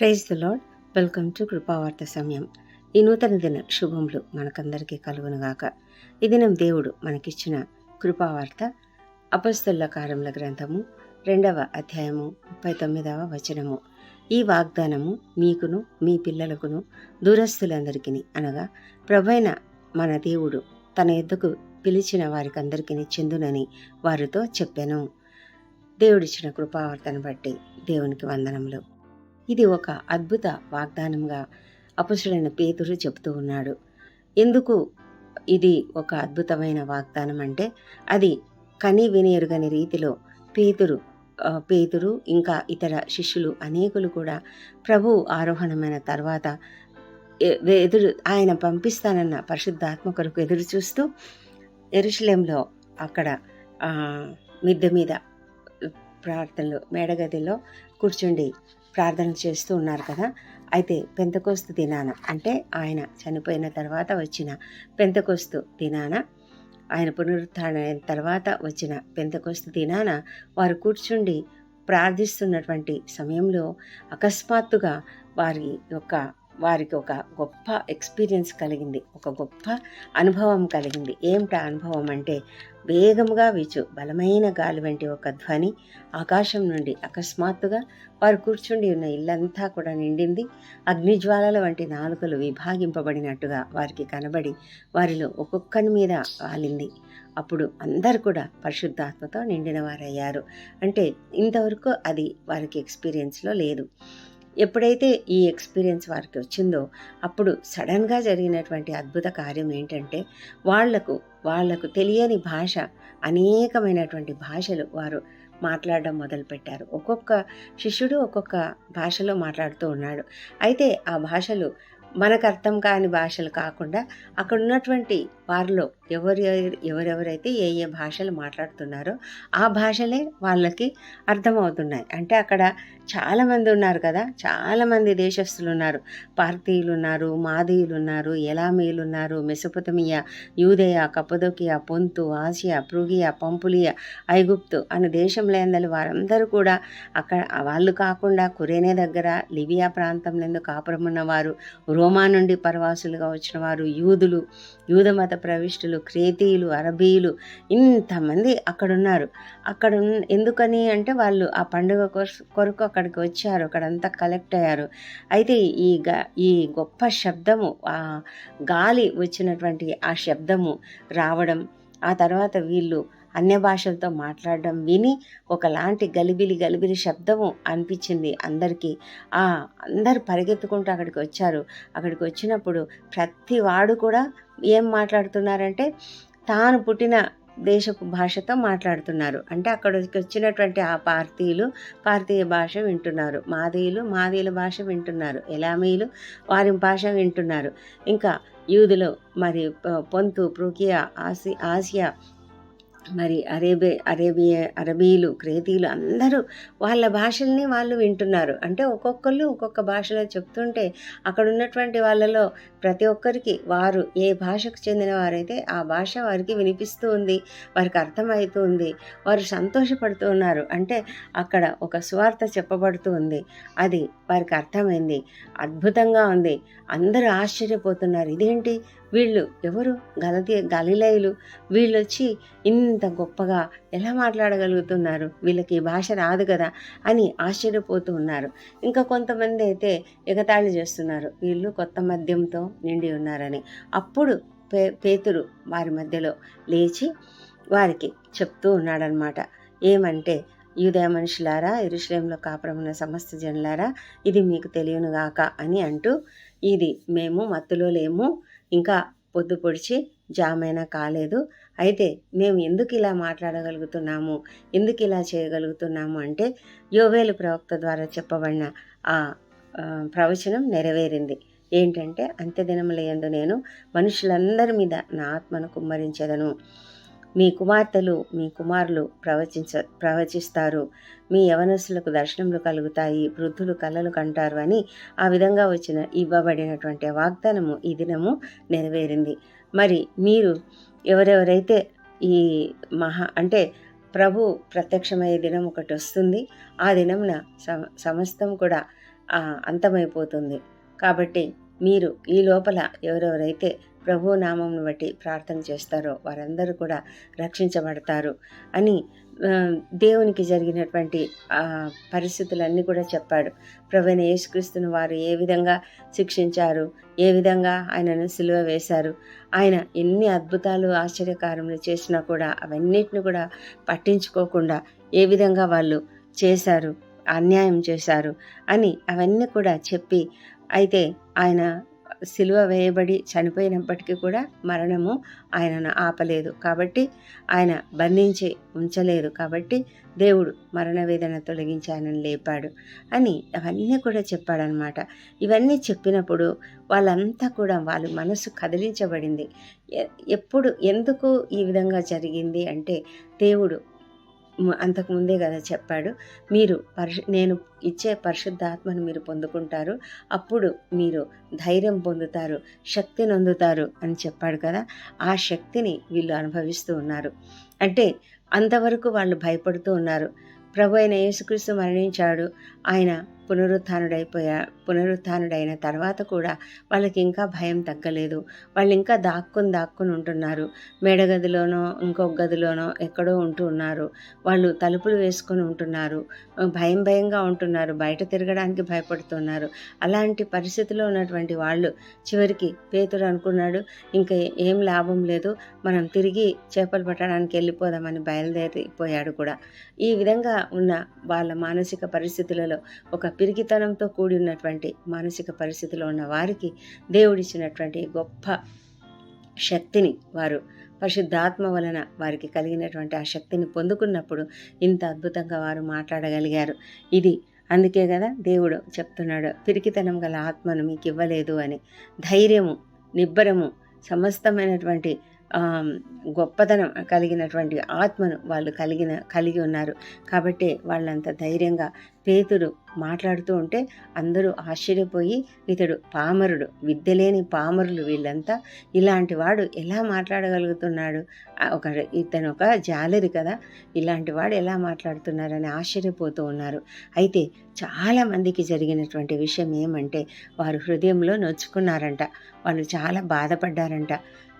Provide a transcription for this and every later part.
Praise the Lord welcome to కృపావార్త సమయం. ఈ నూతన దిన శుభములు మనకందరికీ కలుగునుగాక. ఈ దినం దేవుడు మనకిచ్చిన కృపావార్త అపస్తుల కారముల గ్రంథము రెండవ అధ్యాయము ముప్పై తొమ్మిదవ వచనము. ఈ వాగ్దానము మీకును మీ పిల్లలకును దూరస్తులందరికీ అనగా ప్రభైన మన దేవుడు తన ఎద్దుకు పిలిచిన వారికందరికీ చెందునని వారితో చెప్పాను. దేవుడిచ్చిన కృపావార్తను బట్టి దేవునికి వందనములు. ఇది ఒక అద్భుత వాగ్దానంగా అపుషుడైన పేతురు చెబుతూ ఉన్నాడు. ఎందుకు ఇది ఒక అద్భుతమైన వాగ్దానం అంటే అది కని వినియరుగని రీతిలో పేతురు పేతురు ఇంకా ఇతర శిష్యులు అనేకులు కూడా ప్రభు ఆరోహణమైన తర్వాత ఎదురు ఆయన పంపిస్తానన్న పరిశుద్ధాత్మ కొరకు ఎదురు చూస్తూ ఎరుషలేంలో అక్కడ మిద్దె మీద ప్రార్థనలు మేడగదిలో కూర్చుండి ప్రార్థన చేస్తూ ఉన్నారు కదా. అయితే పెంతకోస్తు దినాన అంటే ఆయన చనిపోయిన తర్వాత వచ్చిన పెంతకోస్తు దినాన ఆయన పునరుత్థాన అయిన తర్వాత వచ్చిన పెంతకోస్తు దినాన వారు కూర్చుండి ప్రార్థిస్తున్నటువంటి సమయంలో అకస్మాత్తుగా వారి యొక్క వారికి ఒక గొప్ప ఎక్స్పీరియన్స్ కలిగింది ఒక గొప్ప అనుభవం కలిగింది. ఏమిటా అనుభవం అంటే వేగముగా వీచు బలమైన గాలి వంటి ఒక ధ్వని ఆకాశం నుండి అకస్మాత్తుగా వారు కూర్చుండి ఉన్న ఇల్లంతా కూడా నిండింది. అగ్నిజ్వాలల వంటి నాలుకలు విభాగింపబడినట్టుగా వారికి కనబడి వారిలో ఒక్కొక్కని మీద వాలింది. అప్పుడు అందరు కూడా పరిశుద్ధాత్మతో నిండిన వారయ్యారు. అంటే ఇంతవరకు అది వారికి ఎక్స్పీరియన్స్లో లేదు. ఎప్పుడైతే ఈ ఎక్స్పీరియన్స్ వారికి వచ్చిందో అప్పుడు సడన్గా జరిగినటువంటి అద్భుత కార్యం ఏంటంటే వాళ్ళకు వాళ్ళకు తెలియని భాష అనేకమైనటువంటి భాషలు వారు మాట్లాడడం మొదలుపెట్టారు. ఒక్కొక్క శిష్యుడు ఒక్కొక్క భాషలో మాట్లాడుతూ ఉన్నాడు. అయితే ఆ భాషలు మనకు అర్థం కాని భాషలు కాకుండా అక్కడ ఉన్నటువంటి వారిలో ఎవరు ఎవరెవరైతే ఏ ఏ భాషలు మాట్లాడుతున్నారో ఆ భాషలే వాళ్ళకి అర్థమవుతున్నాయి. అంటే అక్కడ చాలామంది ఉన్నారు కదా చాలామంది దేశస్తులు ఉన్నారు పార్థీయులు ఉన్నారు మాదీయులు ఉన్నారు ఎలామీయులు ఉన్నారు మెసొపొతమియా యూదయ కపదోకియా పొంతు ఆసియా పృగియా పంపులియా ఐగుప్తు అనే దేశంలో వారందరూ కూడా అక్కడ వాళ్ళు కాకుండా కురేనే దగ్గర లిబియా ప్రాంతం కాపురం ఉన్నవారు రోమా నుండి పరవాసులుగా వచ్చిన వారు యూదులు యూద మత ప్రవిష్టులు క్రేతీయులు అరబీయులు ఇంతమంది అక్కడున్నారు. అక్కడ ఎందుకని అంటే వాళ్ళు ఆ పండుగ కొరకు అక్కడికి వచ్చారు. అక్కడంతా కలెక్ట్ అయ్యారు. అయితే ఈ గ ఈ గొప్ప శబ్దము ఆ గాలి వచ్చినటువంటి ఆ శబ్దము రావడం ఆ తర్వాత వీళ్ళు అన్య భాషలతో మాట్లాడడం విని ఒకలాంటి గలిబిలి గలిబిలి శబ్దము అనిపించింది అందరికీ. ఆ అందరు పరిగెత్తుకుంటూ అక్కడికి వచ్చారు. అక్కడికి వచ్చినప్పుడు ప్రతి వాడు కూడా ఏం మాట్లాడుతున్నారంటే తాను పుట్టిన దేశపు భాషతో మాట్లాడుతున్నారు. అంటే అక్కడికి వచ్చినటువంటి ఆ పార్తీయులు భారతీయ భాష వింటున్నారు. మాదీయులు మాదీయుల భాష వింటున్నారు. ఎలామీయులు వారి భాష వింటున్నారు. ఇంకా యూదులు మరి పొంతు ప్రోకియా ఆసి ఆసియా మరి అరేబే అరేబియా అరబీలు క్రేతీలు అందరూ వాళ్ళ భాషల్ని వాళ్ళు వింటున్నారు. అంటే ఒక్కొక్కళ్ళు ఒక్కొక్క భాషలో చెప్తుంటే అక్కడ ఉన్నటువంటి వాళ్ళలో ప్రతి ఒక్కరికి వారు ఏ భాషకు చెందిన వారైతే ఆ భాష వారికి వినిపిస్తూ ఉంది వారికి అర్థమవుతూ ఉంది వారు సంతోషపడుతూ ఉన్నారు. అంటే అక్కడ ఒక సువార్త చెప్పబడుతూ ఉంది. అది వారికి అర్థమైంది అద్భుతంగా ఉంది. అందరూ ఆశ్చర్యపోతున్నారు. ఇదేంటి? వీళ్ళు ఎవరు? గలతి గలిలయులు వీళ్ళు వచ్చి ఇంత గొప్పగా ఎలా మాట్లాడగలుగుతున్నారు? వీళ్ళకి భాష రాదు కదా అని ఆశ్చర్యపోతూ ఉన్నారు. ఇంకా కొంతమంది అయితే ఎగతాళి చేస్తున్నారు. వీళ్ళు కొత్త మద్యంతో నిండి ఉన్నారని. అప్పుడు పే పేతురు వారి మధ్యలో లేచి వారికి చెప్తూ ఉన్నాడనమాట ఏమంటే యూదయ మనుషులారా ఇరుశ్రయంలో కాపురమున్న సమస్త జనులారా ఇది మీకు తెలియనుగాక అని అంటూ ఇది మేము మత్తులో లేము ఇంకా పొద్దు పొడిచి జామైనా కాలేదు. అయితే మేము ఎందుకు ఇలా మాట్లాడగలుగుతున్నాము? ఎందుకు ఇలా చేయగలుగుతున్నాము అంటే యోవేలు ప్రవక్త ద్వారా చెప్పబడిన ఆ ప్రవచనం నెరవేరింది. ఏంటంటే అంత్యదినముల యందు నేను మనుషులందరి మీద నా ఆత్మను కుమ్మరించదను. మీ కుమార్తెలు మీ కుమారులు ప్రవచించ ప్రవచిస్తారు. మీ యవనస్సులకు దర్శనములు కలుగుతాయి వృద్ధులు కలలు కంటారు అని ఆ విధంగా వచ్చిన ఇవ్వబడినటువంటి వాగ్దానము ఈ దినము నెరవేరింది. మరి మీరు ఎవరెవరైతే ఈ మహా అంటే ప్రభు ప్రత్యక్షమయ్యే దినం ఒకటి వస్తుంది ఆ దినమున సమస్తం కూడా అంతమైపోతుంది. కాబట్టి మీరు ఈ లోపల ఎవరెవరైతే ప్రభు నామంను బట్టి ప్రార్థన చేస్తారో వారందరూ కూడా రక్షించబడతారు అని దేవునికి జరిగినటువంటి పరిస్థితులన్నీ కూడా చెప్పాడు. ప్రభుని యేసుక్రీస్తును వారు ఏ విధంగా శిక్షించారు? ఏ విధంగా ఆయనను సిలువ వేశారు? ఆయన ఎన్ని అద్భుతాలు ఆశ్చర్యకారములు చేసినా కూడా అవన్నిటిని కూడా పట్టించుకోకుండా ఏ విధంగా వాళ్ళు చేశారు? అన్యాయం చేశారు? అని అవన్నీ కూడా చెప్పి అయితే ఆయన సిలువ వేయబడి చనిపోయినప్పటికీ కూడా మరణము ఆయనను ఆపలేదు. కాబట్టి ఆయన బంధించి ఉంచలేదు. కాబట్టి దేవుడు మరణ వేదన తొలగించి ఆయనను లేపాడు అని అవన్నీ కూడా చెప్పాడనమాట ఇవన్నీ చెప్పినప్పుడు వాళ్ళంతా కూడా వాళ్ళ మనసు కదిలించబడింది. ఎప్పుడు ఎందుకు ఈ విధంగా జరిగింది అంటే దేవుడు అంతకుముందే అంతకు ముందే కదా చెప్పాడు. మీరు పరిశు నేను ఇచ్చే పరిశుద్ధాత్మను మీరు పొందుకుంటారు. అప్పుడు మీరు ధైర్యం పొందుతారు శక్తిని అందుతారు అని చెప్పాడు కదా. ఆ శక్తిని వీళ్ళు అనుభవిస్తూ ఉన్నారు. అంటే అంతవరకు వాళ్ళు భయపడుతూ ఉన్నారు. ప్రభు అయిన యేసుక్రీస్తు మరణించాడు. ఆయన పునరుత్డైపోయా పునరుత్డైన తర్వాత కూడా వాళ్ళకి ఇంకా భయం తగ్గలేదు. వాళ్ళు ఇంకా దాక్కుని దాక్కుని ఉంటున్నారు. మేడగదిలోనో ఇంకొక గదిలోనో ఎక్కడో ఉంటూ ఉన్నారు. వాళ్ళు తలుపులు వేసుకొని ఉంటున్నారు. భయం భయంగా ఉంటున్నారు. బయట తిరగడానికి భయపడుతున్నారు. అలాంటి పరిస్థితిలో ఉన్నటువంటి వాళ్ళు చివరికి పేతుడు అనుకున్నాడు ఇంకా ఏం లాభం లేదు. మనం తిరిగి చేపలు పట్టడానికి వెళ్ళిపోదామని బయలుదేరిపోయాడు కూడా. ఈ విధంగా ఉన్న వాళ్ళ మానసిక పరిస్థితులలో ఒక పిరికితనంతో కూడి ఉన్నటువంటి మానసిక పరిస్థితిలో ఉన్న వారికి దేవుడిచ్చినటువంటి గొప్ప శక్తిని వారు పరిశుద్ధాత్మ వలన వారికి కలిగినటువంటి ఆ శక్తిని పొందుకున్నప్పుడు ఇంత అద్భుతంగా వారు మాట్లాడగలిగారు. ఇది అందుకే కదా దేవుడు చెప్తున్నాడు పిరికితనం గల ఆత్మను మీకు ఇవ్వలేదు అని. ధైర్యము నిబ్బరము సమస్తమైనటువంటి గొప్పతనం కలిగినటువంటి ఆత్మను వాళ్ళు కలిగిన కలిగి ఉన్నారు. కాబట్టి వాళ్ళంత ధైర్యంగా పేతుడు మాట్లాడుతూ ఉంటే అందరూ ఆశ్చర్యపోయి ఇతడు పామరుడు విద్య లేని పామరులు వీళ్ళంతా. ఇలాంటి వాడు ఎలా మాట్లాడగలుగుతున్నాడు? ఒక ఇతను ఒక జాలరి కదా ఇలాంటి వాడు ఎలా మాట్లాడుతున్నారని ఆశ్చర్యపోతూ ఉన్నారు. అయితే చాలామందికి జరిగినటువంటి విషయం ఏమంటే వారు హృదయంలో నొచ్చుకున్నారంట. వాళ్ళు చాలా బాధపడ్డారంట.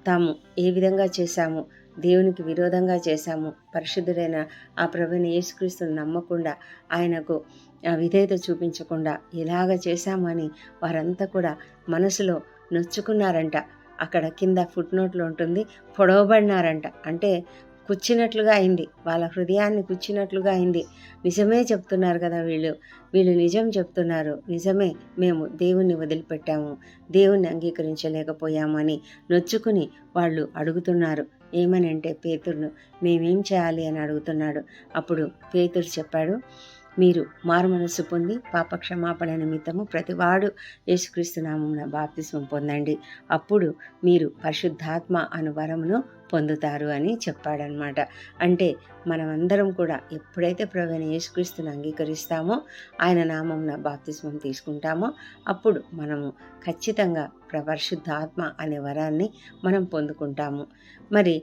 తాము ఏ విధంగా చేశాము? దేవునికి విరోధంగా చేశాము. పరిశుద్ధుడైన ఆ ప్రభుని యేసుక్రీస్తుని నమ్మకుండా ఆయనకు ఆ విధేయత చూపించకుండా ఎలాగ చేశామని వారంతా కూడా మనసులో నొచ్చుకున్నారంట. అక్కడ కింద ఫుట్ నోట్లో ఉంటుంది పొడవబడినారంట. అంటే పుచ్చినట్లుగా అయింది. వాళ్ళ హృదయాన్ని పుచ్చినట్లుగా అయింది. నిజమే చెప్తున్నారు కదా వీళ్ళు. వీళ్ళు నిజం చెప్తున్నారు. నిజమే మేము దేవుణ్ణి వదిలిపెట్టాము. దేవుణ్ణి అంగీకరించలేకపోయాము అని నొచ్చుకుని వాళ్ళు అడుగుతున్నారు. ఏమని అంటే పేతురును మేమేం చేయాలి? అని అడుగుతున్నాడు. అప్పుడు పేతురు చెప్పాడు మీరు మారు మనస్సు పొంది పాప క్షమాపణ నిమిత్తము ప్రతివాడు యేసుక్రీస్తు నామమున బాప్తిస్మం పొందండి. అప్పుడు మీరు పరిశుద్ధాత్మ అనువరమును పొందుతారు అని చెప్పాడనమాట అంటే మనమందరం కూడా ఎప్పుడైతే ప్రవీణ యేసుక్రీస్తుని అంగీకరిస్తామో ఆయన నామమున బాప్తిస్మం తీసుకుంటామో అప్పుడు మనము ఖచ్చితంగా ప్ర- పరిశుద్ధాత్మ అనే వరాన్ని మనం పొందుకుంటాము. మరి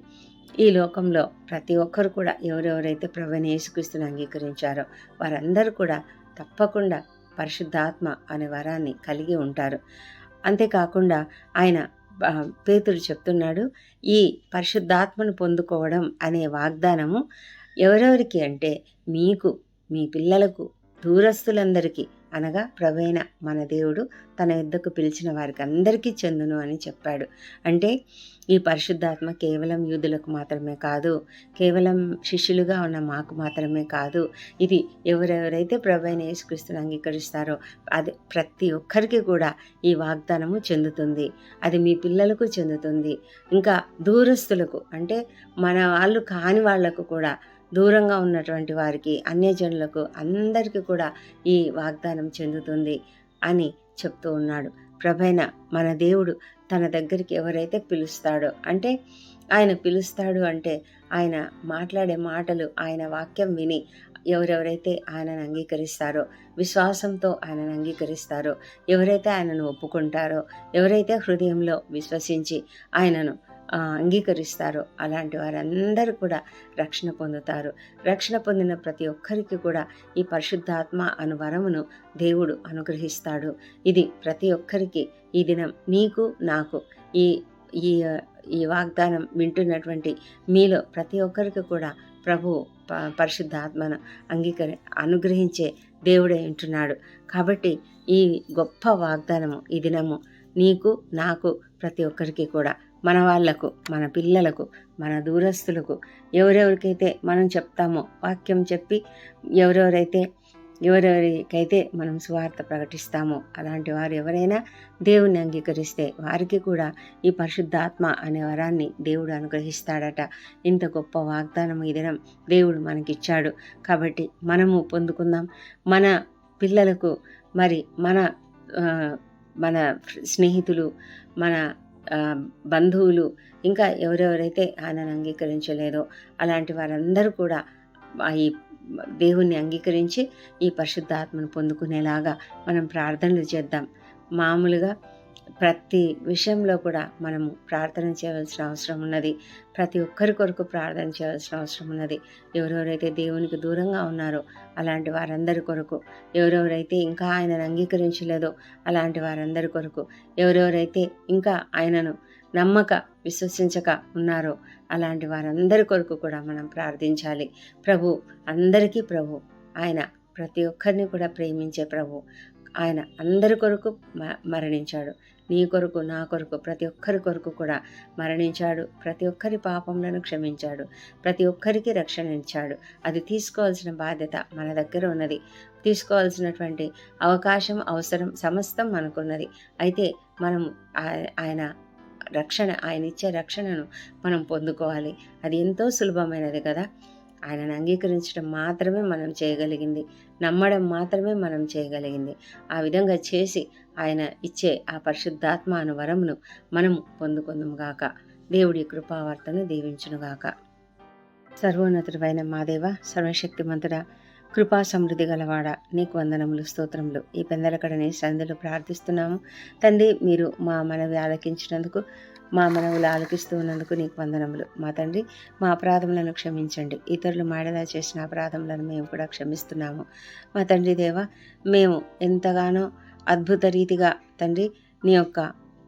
ఈ లోకంలో ప్రతి ఒక్కరు కూడా ఎవరెవరైతే ప్రభుని యేసుక్రీస్తుని అంగీకరించారో వారందరూ కూడా తప్పకుండా పరిశుద్ధాత్మ అనే వరాన్ని కలిగి ఉంటారు. అంతేకాకుండా ఆయన పేతుడు చెప్తున్నాడు ఈ పరిశుద్ధాత్మను పొందుకోవడం అనే వాగ్దానము ఎవరెవరికి అంటే మీకు మీ పిల్లలకు దూరస్తులందరికీ అనగా ప్రవీణ మన దేవుడు తన యుద్ధకు పిలిచిన వారికి అందరికీ చెందును అని చెప్పాడు. అంటే ఈ పరిశుద్ధాత్మ కేవలం యూదులకు మాత్రమే కాదు కేవలం శిష్యులుగా ఉన్న మాకు మాత్రమే కాదు ఇది ఎవరెవరైతే ప్రభైన యేసుక్రీస్తుని అంగీకరిస్తారో అది ప్రతి ఒక్కరికి కూడా ఈ వాగ్దానము చెందుతుంది. అది మీ పిల్లలకు చెందుతుంది. ఇంకా దూరస్తులకు అంటే మన వాళ్ళు కాని వాళ్ళకు కూడా దూరంగా ఉన్నటువంటి వారికి అన్యజనులకు అందరికీ కూడా ఈ వాగ్దానం చెందుతుంది అని చెప్తూ ఉన్నాడు. ప్రభైన మన దేవుడు తన దగ్గరికి ఎవరైతే పిలుస్తాడో అంటే ఆయన పిలుస్తాడు అంటే ఆయన మాట్లాడే మాటలు ఆయన వాక్యం విని ఎవరెవరైతే ఆయనను అంగీకరిస్తారో విశ్వాసంతో ఆయనను అంగీకరిస్తారో ఎవరైతే ఆయనను ఒప్పుకుంటారో ఎవరైతే హృదయంలో విశ్వసించి ఆయనను అంగీకరిస్తారో. అలాంటి వారందరూ కూడా రక్షణ పొందుతారు. రక్షణ పొందిన ప్రతి ఒక్కరికి కూడా ఈ పరిశుద్ధాత్మ అను వరమును దేవుడు అనుగ్రహిస్తాడు. ఇది ప్రతి ఒక్కరికి ఈ దినం నీకు నాకు ఈ ఈ ఈ వాగ్దానం వింటున్నటువంటి మీలో ప్రతి ఒక్కరికి కూడా ప్రభు ప- పరిశుద్ధాత్మను అంగీకరి అనుగ్రహించే దేవుడే ఉంటున్నాడు. కాబట్టి ఈ గొప్ప వాగ్దానము ఈ దినము నీకు నాకు ప్రతి ఒక్కరికి కూడా మన వాళ్ళకు మన పిల్లలకు మన దూరస్తులకు ఎవరెవరికైతే మనం చెప్తామో వాక్యం చెప్పి ఎవరెవరైతే ఎవరెవరికైతే మనం సువార్త ప్రకటిస్తామో అలాంటి వారు ఎవరైనా దేవుని అంగీకరిస్తే వారికి కూడా ఈ పరిశుద్ధాత్మ అనే వరాన్ని దేవుడు అనుగ్రహిస్తాడట. ఇంత గొప్ప వాగ్దానం ఈ దినం దేవుడు మనకిచ్చాడు. కాబట్టి మనము పొందుకుందాం. మన పిల్లలకు మరి మన మన స్నేహితులు మన బంధువులు ఇంకా ఎవరెవరైతే ఆయనను అంగీకరించలేదో అలాంటి వారందరూ కూడా ఈ దేవుణ్ణి అంగీకరించి ఈ పరిశుద్ధాత్మను పొందుకునేలాగా మనం ప్రార్థనలు చేద్దాం. మామూలుగా ప్రతి విషయంలో కూడా మనము ప్రార్థన చేయవలసిన అవసరం ఉన్నది. ప్రతి ఒక్కరి కొరకు ప్రార్థన చేయవలసిన అవసరం ఉన్నది. ఎవరెవరైతే దేవునికి దూరంగా ఉన్నారో అలాంటి వారందరి కొరకు ఎవరెవరైతే ఇంకా ఆయనను అంగీకరించలేదో అలాంటి వారందరి కొరకు ఎవరెవరైతే ఇంకా ఆయనను నమ్మక విశ్వసించక ఉన్నారో అలాంటి వారందరి కొరకు కూడా మనం ప్రార్థించాలి. ప్రభు అందరికీ ప్రభు ఆయన ప్రతి ఒక్కరిని కూడా ప్రేమించే ప్రభు ఆయన అందరి కొరకు మ- మరణించాడు. నీ కొరకు నా కొరకు ప్రతి ఒక్కరి కొరకు కూడా మరణించాడు. ప్రతి ఒక్కరి పాపములను క్షమించాడు. ప్రతి ఒక్కరికి రక్షణ ఇచ్చాడు. అది తీసుకోవాల్సిన బాధ్యత మన దగ్గర ఉన్నది. తీసుకోవాల్సినటువంటి అవకాశం అవసరం సమస్తం మనకున్నది. అయితే మనం ఆ- ఆయన రక్షణ ఆయన ఇచ్చే రక్షణను మనం పొందుకోవాలి. అది ఎంతో సులభమైనది కదా? ఆయనను అంగీకరించడం మాత్రమే మనం చేయగలిగింది. నమ్మడం మాత్రమే మనం చేయగలిగింది. ఆ విధంగా చేసి ఆయన ఇచ్చే ఆ పరిశుద్ధాత్మ అను వరమును మనము పొందుకుందాము గాక. దేవుడి కృపావార్తను దీవించునుగాక సర్వోన్నతుడైన మాదేవ సర్వశక్తిమంతుడ కృపా సమృద్ధి గలవాడ నీకు వందనములు స్తోత్రములు. ఈ పెందలకడని సందులు ప్రార్థిస్తున్నాము. తండ్రి మీరు మా మనవి ఆలకించినందుకు మా మనవులు ఆలకిస్తూ ఉన్నందుకు నీకు వందనములు. మా తండ్రి మా అపరాధములను క్షమించండి. ఇతరులు మాడలా చేసిన అపరాధములను మేము కూడా క్షమిస్తున్నాము. మా తండ్రి దేవ మేము ఎంతగానో అద్భుత రీతిగా తండ్రి నీ యొక్క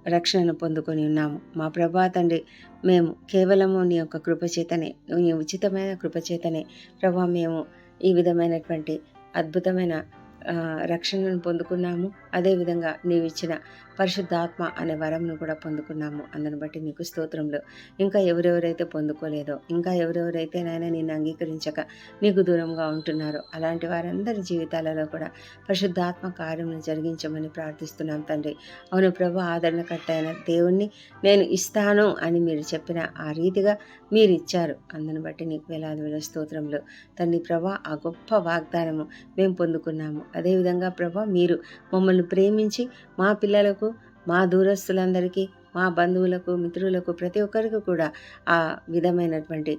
రక్షణను పొందుకొని ఉన్నాము. మా ప్రభా తండ్రి మేము కేవలము నీ యొక్క కృపచేతనే నీ ఉచితమైన కృపచేతనే ప్రభా మేము ఈ విధమైనటువంటి అద్భుతమైన రక్షణను పొందుకున్నాము. అదేవిధంగా నీవు ఇచ్చిన పరిశుద్ధాత్మ అనే వరంను కూడా పొందుకున్నాము. అందుని బట్టి నీకు స్తోత్రంలో ఇంకా ఎవరెవరైతే పొందుకోలేదో ఇంకా ఎవరెవరైతే నాయన నిన్ను అంగీకరించక నీకు దూరంగా ఉంటున్నారో అలాంటి వారందరి జీవితాలలో కూడా పరిశుద్ధాత్మ కార్యమును జరిగించమని ప్రార్థిస్తున్నాం తండ్రి. అవును ప్రభు ఆదరణకర్త అయిన దేవుణ్ణి నేను ఇస్తాను అని మీరు చెప్పిన ఆ రీతిగా మీరు ఇచ్చారు. అందుని బట్టి నీకు వేలాది వేల స్తోత్రంలో తండ్రి ప్రభా ఆ గొప్ప వాగ్దానము మేము పొందుకున్నాము. అదేవిధంగా ప్రభా మీరు మమ్మల్ని ప్రేమించి మా పిల్లలకు మా దూరస్తులందరికీ మా బంధువులకు మిత్రులకు ప్రతి ఒక్కరికి కూడా ఆ విధమైనటువంటి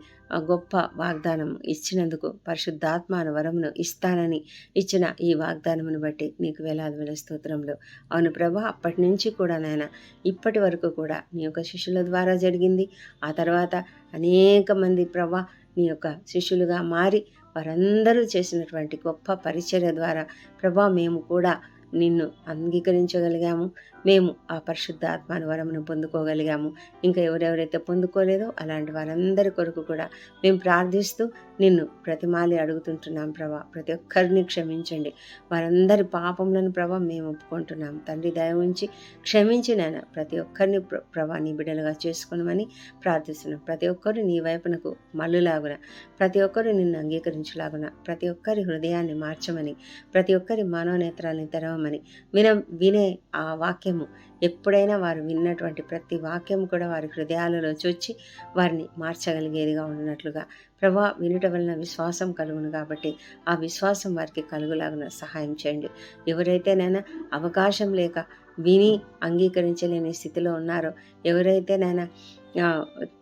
గొప్ప వాగ్దానం ఇచ్చినందుకు పరిశుద్ధాత్మాను వరమును ఇస్తానని ఇచ్చిన ఈ వాగ్దానమును బట్టి నీకు వేలాది వేల స్తోత్రంలో అవును ప్రభా అప్పటి నుంచి కూడా నాయన ఇప్పటి వరకు కూడా నీ యొక్క శిష్యుల ద్వారా జరిగింది. ఆ తర్వాత అనేక మంది ప్రభా నీ యొక్క శిష్యులుగా మారి వారందరూ చేసినటువంటి గొప్ప పరిచర్య ద్వారా ప్రభా మేము కూడా నిన్ను అంగీకరించగలిగాము. మేము ఆ పరిశుద్ధ ఆత్మాను వరమును పొందుకోగలిగాము. ఇంకా ఎవరెవరైతే పొందుకోలేదో అలాంటి వారందరి కొరకు కూడా మేము ప్రార్థిస్తూ నిన్ను ప్రతిమాలి అడుగుతుంటున్నాం ప్రభా. ప్రతి ఒక్కరిని క్షమించండి. వారందరి పాపములను ప్రభా మేము ఒప్పుకుంటున్నాం. తండ్రి దయ ఉంచి క్షమించి నాయన ప్రతి ఒక్కరిని ప్ర- ప్రభా నీ బిడ్డలుగా చేసుకునమని ప్రార్థిస్తున్నాం. ప్రతి ఒక్కరు నీ వైపునకు మల్లులాగున ప్రతి ఒక్కరు నిన్ను అంగీకరించలాగున ప్రతి ఒక్కరి హృదయాన్ని మార్చమని ప్రతి ఒక్కరి మనోనేత్రాలను తెరవమని విన వినే ఆ వాక్యం వాక్యము ఎప్పుడైనా వారు విన్నటువంటి ప్రతి వాక్యం కూడా వారి హృదయాలలో వచ్చి వారిని మార్చగలిగేదిగా ఉన్నట్లుగా. ప్రభా వినుట వలన విశ్వాసం కలుగును కాబట్టి ఆ విశ్వాసం వారికి కలుగులాగున సహాయం చేయండి. ఎవరైతేనైనా అవకాశం లేక విని అంగీకరించలేని స్థితిలో ఉన్నారో ఎవరైతేనైనా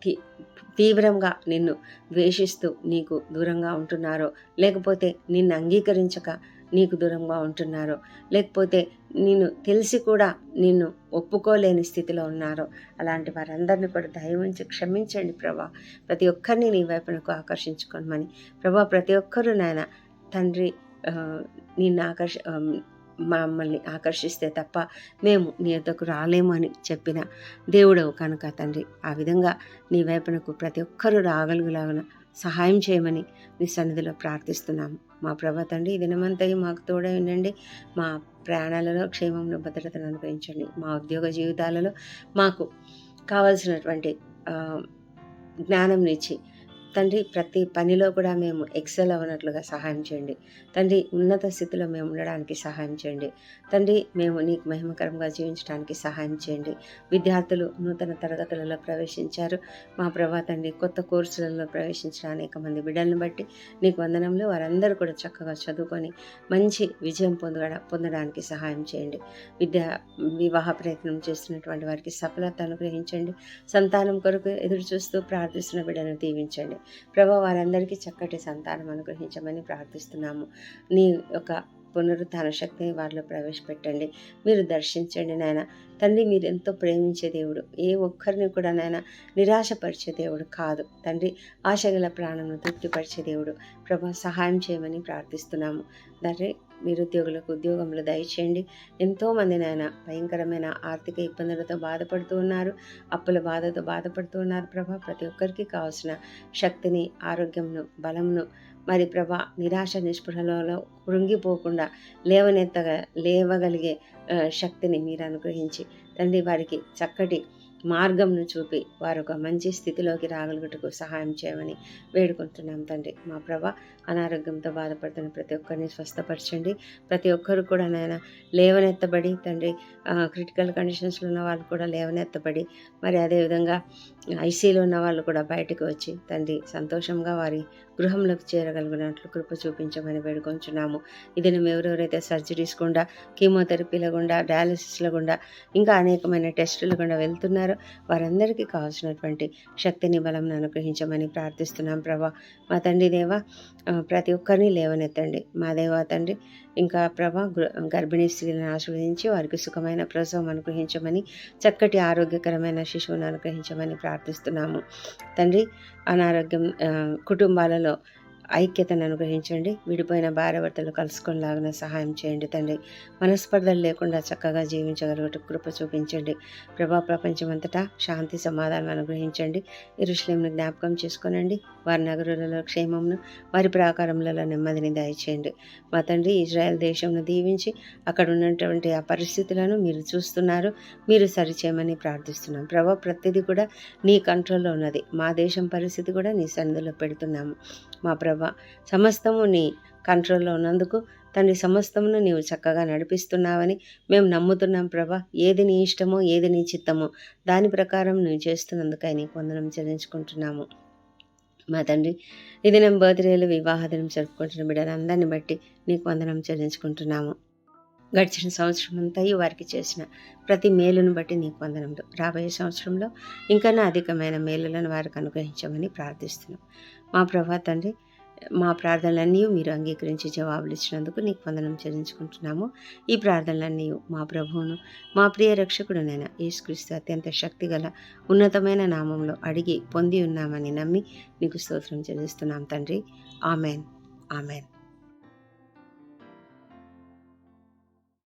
తీ- తీవ్రంగా నిన్ను ద్వేషిస్తూ నీకు దూరంగా ఉంటున్నారో లేకపోతే నిన్ను అంగీకరించక నీకు దూరంగా ఉంటున్నారో లేకపోతే నిన్ను తెలిసి కూడా నిన్ను ఒప్పుకోలేని స్థితిలో ఉన్నారో. అలాంటి వారందరిని కూడా దయవుంచి క్షమించండి ప్రభా. ప్రతి ఒక్కరిని నీ వైపునకు ఆకర్షించుకోమని. ప్రభా ప్రతి ఒక్కరూ నాయన తండ్రి నిన్ను ఆకర్ష మమ్మల్ని ఆకర్షిస్తే తప్ప మేము నీ యొద్దకు రాలేము అని చెప్పిన దేవుడవు కనుక తండ్రి ఆ విధంగా నీ వైపునకు ప్రతి ఒక్కరూ రాగలుగులాగున సహాయం చేయమని నీ సన్నిధిలో ప్రార్థిస్తున్నాము మా ప్రభా తండ్రి ఈ దినమంతయు మాకు తోడై ఉండండి. మా ప్రాణాలలో క్షేమంలో భద్రతను అనుభవించండి మా ఉద్యోగ జీవితాలలో మాకు కావలసినటువంటి జ్ఞానం ఇచ్చి తండ్రి ప్రతి పనిలో కూడా మేము ఎక్సెల్ అవ్వనట్లుగా సహాయం చేయండి. తండ్రి ఉన్నత స్థితిలో మేము ఉండడానికి సహాయం చేయండి. తండ్రి మేము నీకు మహిమకరంగా జీవించడానికి సహాయం చేయండి. విద్యార్థులు నూతన తరగతులలో ప్రవేశించారు. మా ప్రభా తండ్రి కొత్త కోర్సులలో ప్రవేశించిన అనేక మంది బిడ్డలను బట్టి నీకు వందనంలో వారందరూ కూడా చక్కగా చదువుకొని మంచి విజయం పొందడ పొందడానికి సహాయం చేయండి. విద్యా వివాహ ప్రయత్నం చేస్తున్నటువంటి వారికి సఫలత అనుగ్రహించండి. సంతానం కొరకు ఎదురు చూస్తూ ప్రార్థిస్తున్న బిడ్డను దీవించండి. ప్రభా వారందరికీ చక్కటి సంతానం అనుగ్రహించమని ప్రార్థిస్తున్నాము. నీ యొక్క పునరుద్ధాన శక్తిని వారిలో ప్రవేశపెట్టండి. మీరు దర్శించండి నాయన. తండ్రి మీరు ఎంతో ప్రేమించే దేవుడు. ఏ ఒక్కరిని కూడా నాయన నిరాశపరిచే దేవుడు కాదు. తండ్రి ఆశగల ప్రాణంను తృప్తిపరిచే దేవుడు. ప్రభా సహాయం చేయమని ప్రార్థిస్తున్నాము. తండ్రి నిరుద్యోగులకు ఉద్యోగంలో దయచేయండి. ఎంతోమంది నాయన భయంకరమైన ఆర్థిక ఇబ్బందులతో బాధపడుతూ ఉన్నారు. అప్పుల బాధతో బాధపడుతూ ఉన్నారు. ప్రభా ప్రతి ఒక్కరికి కావాల్సిన శక్తిని ఆరోగ్యంను బలంను మరి ప్రభా నిరాశ నిస్పృహలలో కృంగిపోకుండా లేవనెత్తగా లేవగలిగే శక్తిని మీరు అనుగ్రహించి తండ్రి వారికి చక్కటి మార్గంను చూపి వారు ఒక మంచి స్థితిలోకి రాగలుగుటకు సహాయం చేయమని వేడుకుంటున్నాం తండ్రి. మా ప్రభా అనారోగ్యంతో బాధపడుతున్న ప్రతి ఒక్కరిని స్వస్థపరచండి. ప్రతి ఒక్కరు కూడా నాయన లేవనెత్తబడి తండ్రి క్రిటికల్ కండిషన్స్లో ఉన్న వాళ్ళు కూడా లేవనెత్తబడి మరి అదేవిధంగా ఐసీలో ఉన్న వాళ్ళు కూడా బయటకు వచ్చి తండ్రి సంతోషంగా వారి గృహంలోకి చేరగలిగినట్లు కృప చూపించమని వేడుకొంచున్నాము. ఇది మేము ఎవరెవరైతే సర్జరీస్ గుండా కీమోథెరపీల గుండా డయాలసిస్ల గుండా ఇంకా అనేకమైన టెస్టుల గుండా వెళ్తున్నారో వారందరికీ కావాల్సినటువంటి శక్తిని బలం అనుగ్రహించమని ప్రార్థిస్తున్నాం ప్రభా. మా తండ్రి దేవ ప్రతి ఒక్కరిని లేవనెత్తండి. మా దేవా తండ్రి ఇంకా ప్రభా గృ- గర్భిణీ స్త్రీలను ఆశీర్వదించి వారికి సుఖమైన ప్రసవం అనుగ్రహించమని చక్కటి ఆరోగ్యకరమైన శిశువును అనుగ్రహించమని ప్రార్థిస్తున్నాము. తండ్రి అనారోగ్యం కుటుంబాలలో ఐక్యతను అనుగ్రహించండి. విడిపోయిన భార్యాభర్తలు కలుసుకునేలాగా సహాయం చేయండి తండ్రి. మనస్పర్ధలు లేకుండా చక్కగా జీవించగలుగుట కృప చూపించండి. ప్రభా ప్రపంచమంతటా శాంతి సమాధానం అనుగ్రహించండి. ఇరుషులేమును జ్ఞాపకం చేసుకోనండి. వారి నగరులలో క్షేమంను వారి ప్రాకారములలో నెమ్మదిని దయచేయండి. మా తండ్రి ఇజ్రాయెల్ దేశంను దీవించి అక్కడ ఉన్నటువంటి ఆ పరిస్థితులను మీరు చూస్తున్నారు. మీరు సరిచేయమని ప్రార్థిస్తున్నాం. ప్రభా ప్రతిదీ కూడా నీ కంట్రోల్లో ఉన్నది. మా దేశం పరిస్థితి కూడా నీ సన్నిధిలో పెడుతున్నాము. మా ప్రభు సమస్తము నీ కంట్రోల్లో ఉన్నందుకు తండ్రి సమస్తమును నీవు చక్కగా నడిపిస్తున్నావని మేము నమ్ముతున్నాం ప్రభా. ఏది నీ ఇష్టమో ఏది నీ చిత్తమో దాని ప్రకారం నువ్వు చేస్తున్నందుకై నీ వందనం చెల్లించుకుంటున్నాము. మా తండ్రి ఇది నేను బర్త్డేలు వివాహ దినం జరుపుకుంటున్న బిడ్డలందరిని బట్టి నీకు వందనం చెల్లించుకుంటున్నాము. గడిచిన సంవత్సరం అంతా వారికి చేసిన ప్రతి మేలును బట్టి నీకు వందనములు రాబోయే సంవత్సరంలో ఇంకా అధికమైన మేలులను వారికి అనుగ్రహించమని ప్రార్థిస్తున్నాం. మా ప్రభా తండ్రి మా ప్రార్థనలన్నీ మీరు అంగీకరించి జవాబులు ఇచ్చినందుకు నీకు వందనం చెల్లించుకుంటున్నాము. ఈ ప్రార్థనలన్నీ మా ప్రభువును మా ప్రియ రక్షకుడునైన యేసుక్రీస్తు అత్యంత శక్తిగల ఉన్నతమైన నామంలో అడిగి పొంది ఉన్నామని నమ్మి నీకు స్తోత్రం చెల్లిస్తున్నాం తండ్రి. ఆమెన్. ఆమెన్.